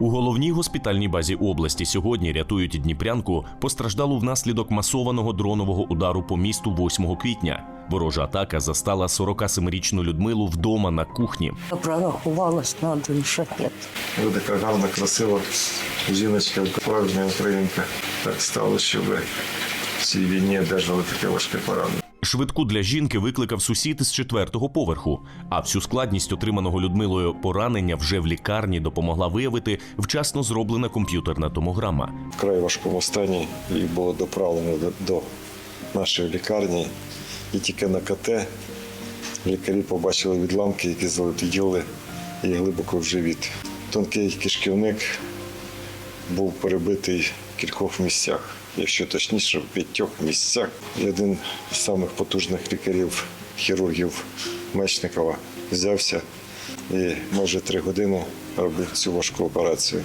У головній госпітальній базі області сьогодні рятують дніпрянку, постраждалу внаслідок масованого дронового удару по місту 8 квітня. Ворожа атака застала 47-річну Людмилу вдома на кухні. Прорахувалась на один шахет. Ви така гарна, красива жіночка, справжня українка. Так стало, що ви в цій війні одержали таке важке поранення. Швидку для жінки викликав сусід із четвертого поверху. А всю складність отриманого Людмилою поранення вже в лікарні допомогла виявити вчасно зроблена комп'ютерна томограма. Вкрай важкому стані їх було доправлено до, нашої лікарні. І тільки на КТ лікарі побачили відламки, які залетіли і глибоко в живіт. Тонкий кишківник був перебитий в кількох місцях, якщо точніше, в п'ятьох місцях. І один з самих потужних лікарів, хірургів Мечникова, взявся і майже три години робив цю важку операцію.